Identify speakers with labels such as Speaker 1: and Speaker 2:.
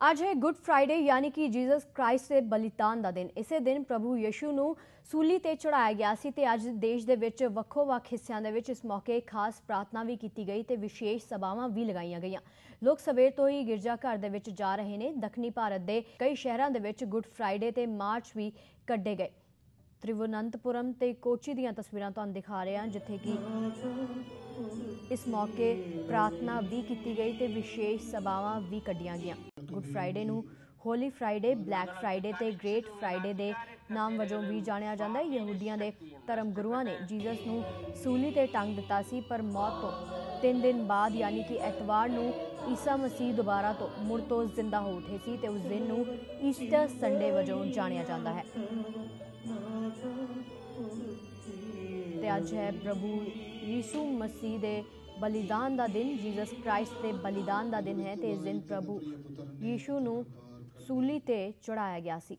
Speaker 1: ਅੱਜ ਹੈ good Friday, ਯਾਨੀ ਕਿ ਜੀਸਸ ਕ੍ਰਾਈਸਟ ਦੇ ਬਲੀਦਾਨ ਦਾ ਦਿਨ। ਇਸੇ ਦਿਨ ਪ੍ਰਭੂ ਯਸ਼ੂ ਨੂੰ ਸੂਲੀ ਤੇ ਚੜਾਇਆ ਗਿਆ ਸੀ ਤੇ ਅੱਜ ਦੇਸ਼ ਦੇ ਵਿੱਚ ਵੱਖੋ-ਵੱਖ ਹਿੱਸਿਆਂ ਦੇ ਵਿੱਚ ਇਸ ਮੌਕੇ ਖਾਸ ਪ੍ਰਾਰਥਨਾ ਵੀ ਕੀਤੀ ਗਈ ਤੇ ਵਿਸ਼ੇਸ਼ ਸਭਾਵਾਂ ਵੀ ਲਗਾਈਆਂ ਗਈਆਂ। ਲੋਕ ਸਵੇਰ ਤੋਂ ਹੀ ਗਿਰਜਾ ਘਰ ਦੇ ਵਿੱਚ ਜਾ ਰਹੇ ਨੇ। ਦੱਖਣੀ ਭਾਰਤ ਦੇ ਕਈ ਸ਼ਹਿਰਾਂ ਦੇ ਵਿੱਚ ਗੁੱਡ ਫਰਾਈਡੇ ਤੇ ਮਾਰਚ ਵੀ ਕੱਢੇ ਗਏ। ਤ੍ਰਿਵਨੰਤਪੁਰਮ ਤੇ ਕੋਚੀ ਦੀਆਂ ਤਸਵੀਰਾਂ ਤੁਹਾਨੂੰ ਦਿਖਾ ਰਹੇ ਹਾਂ, ਜਿੱਥੇ ਕਿ ਇਸ ਮੌਕੇ ਪ੍ਰਾਰਥਨਾ ਵੀ ਕੀਤੀ ਗਈ ਤੇ ਵਿਸ਼ੇਸ਼ ਸਭਾਵਾਂ ਵੀ ਕੱਢੀਆਂ ਗਈਆਂ। ਗੁੱਡ ਫਰਾਈਡੇ ਨੂੰ ਹੋਲੀ ਫਰਾਈਡੇ, ਬਲੈਕ ਫਰਾਈਡੇ ਤੇ ਗ੍ਰੇਟ ਫਰਾਈਡੇ ਦੇ ਨਾਮ ਵਜੋਂ ਵੀ ਜਾਣਿਆ ਜਾਂਦਾ। ਹੈ ਯਹੂਦੀਆਂ ਦੇ ਧਰਮ ਗੁਰੂਆਂ ਨੇ ਜੀਸਸ ਨੂੰ ਸੂਲੀ ਤੇ ਟੰਗ ਦਿੱਤਾ ਸੀ, ਪਰ ਮੌਤ ਤੋਂ 3 ਦਿਨ ਬਾਅਦ ਯਾਨੀ ਕਿ ਐਤਵਾਰ ਨੂੰ ਈਸਾ ਮਸੀਹ ਦੁਬਾਰਾ ਤੋਂ ਮੁੜ ਤੋਂ ਜ਼ਿੰਦਾ ਹੋ ਉਠੇ ਸੀ ਤੇ ਉਸ ਦਿਨ ਨੂੰ ਈਸਟਰ ਸੰਡੇ ਵਜੋਂ ਜਾਣਿਆ ਜਾਂਦਾ ਹੈ। ਅੱਜ ਹੈ ਪ੍ਰਭੂ ਯੀਸ਼ੂ ਮਸੀਹ ਦੇ ਬਲੀਦਾਨ ਦਾ ਦਿਨ, ਜੀਸਸ ਕ੍ਰਾਈਸਟ ਦੇ ਬਲੀਦਾਨ ਦਾ ਦਿਨ ਹੈ ਤੇ ਇਸ ਦਿਨ ਪ੍ਰਭੂ ਯੀਸ਼ੂ ਨੂੰ ਸੂਲੀ ਤੇ ਚੜਾਇਆ ਗਿਆ ਸੀ।